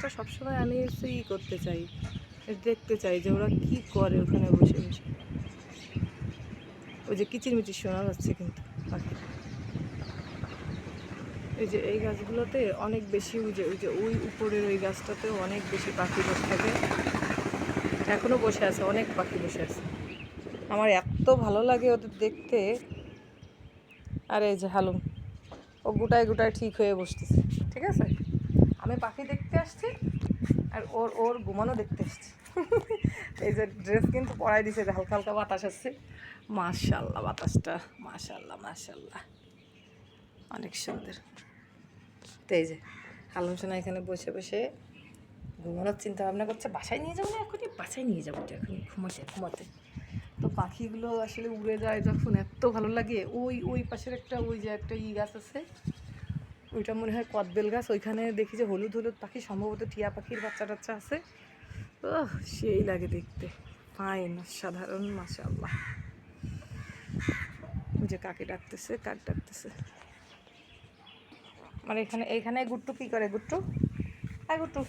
গাছটা সবসময় আমি হচ্ছে ই করতে চাই, দেখতে চাই যে ওরা কি করে ওখানে বসে বসে। ওই যে কিচিরমিচির শোনা যাচ্ছে কিন্তু পাখি। এই যে এই গাছগুলোতে অনেক বেশি, ওই যে ওই যে ওই উপরের ওই গাছটাতেও অনেক বেশি পাখি বসে থাকে। এখনও বসে আছে, অনেক পাখি বসে আছে। আমার এত ভালো লাগে ওদের দেখতে। আর এই যে হালুম, ও গোটায় গোটায় ঠিক হয়ে বসতেছে, ঠিক আছে? আমি পাখি দেখতে আসছি আর ওর ওর ঘুমানো দেখতে আসছি। এই যে ড্রেস কিন্তু পরাই দিছে, যে হালকা হালকা বাতাস আসছে। মাশাল্লাহ বাতাসটা মাশাল্লাহ মাশাল্লাহ অনেক সুন্দর। তো এই যে হালুম সোনা এখানে বসে বসে ঘুমানোর চিন্তা ভাবনা করছে, বাসায় নিয়ে যাব না এখনই? বাসায় নিয়ে যাব তো এখনই, ঘুমাতে ঘুমাতে। তো পাখিগুলো আসলে উড়ে যায় যখন এত ভালো লাগে। ওই ওই পাশের একটা, ওই যে একটা ই গাছ আছে ওইটা মনে হয় কদবেল গাছ, ওইখানে দেখি যে হলুদ হলুদ পাখি, সম্ভবত টিয়া পাখির বাচ্চা টাচ্চা আছে। ও সেই লাগে দেখতে। ফাইন সাধারণ, মাশাআল্লাহ। ওই যে কাকে ডাকতেছে কাক ডাকতেছে? মানে এখানে এখানে গুট্টু কি করে, গুট্টু? আয় গুট্টু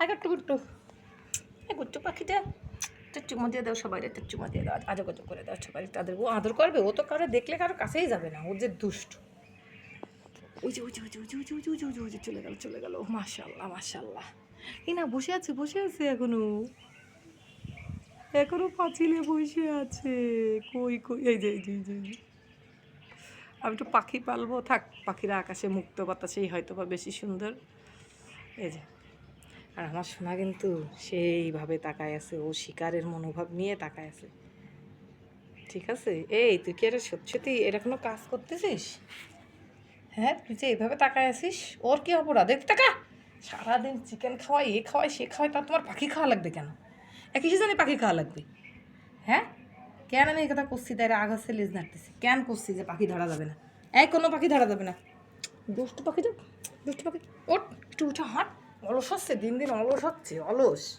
আয় গুট্টু গুট্টু। এই গুট্টু পাখিটা তো দিয়ে দাও সবাই তো চুমো দিয়ে দাও। আজো করে দাও সবাই তাদের ও আদর করবে। ও তো কারও দেখলে কারও কাছেই যাবে না। ও যে দুষ্ট। ওই যে ওই যে ওই যে ওই যে ওই যে ওই যে ওই যে ওই যে ওই যে চলে গেল চলে গেল। মাশাল্লাহ মাশাল্লাহ এই না বসে আছে বসে আছে এখনও। এখনও পাঁচিলে বসে আছে। কই কই এই যে এই যে এই যে, আমি তো পাখি পালবো থাক পাখিরা আকাশে মুক্ত বাতাসেই হয়তো বা বেশি সুন্দর। এই যে আর আমার সোনা কিন্তু সেইভাবে তাকায় আছে। ও শিকারের মনোভাব নিয়ে তাকায় আছে। ঠিক আছে? এই তুই কি এটা সত্যি এটা কোনো কাজ করতেছিস? হ্যাঁ তুই যে এইভাবে তাকায় আছিস, ওর কি অপরাধ? দেখ, টাকা! সারাদিন চিকেন খাওয়াই এ খাওয়াই সে খাওয়াই তার তোমার পাখি খাওয়া লাগবে কেন? একই জানি পাখি খাওয়া লাগবে। হ্যাঁ? কেন আমি কথা করছি? তাই আগ হচ্ছে লেজ নাড়তেছি। কেন করছি যে পাখি ধরা যাবে না? এক কোনো পাখি ধরা যাবে না। দুষ্টু পাখি তো, দুষ্টু পাখি। ওট একটু উঠে হাঁট। অলস হচ্ছে, দিন দিন অলস হচ্ছে, অলস।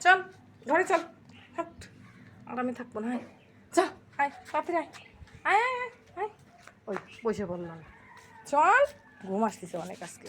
চল, ঘরে চল। হাট। আর আমি থাকব না আয় চল আয় তাড়াতাড়ি আয় আয় আয় আয়। ওই, বসে বললাম চল ঘুম আসতেছে অনেক আজকে।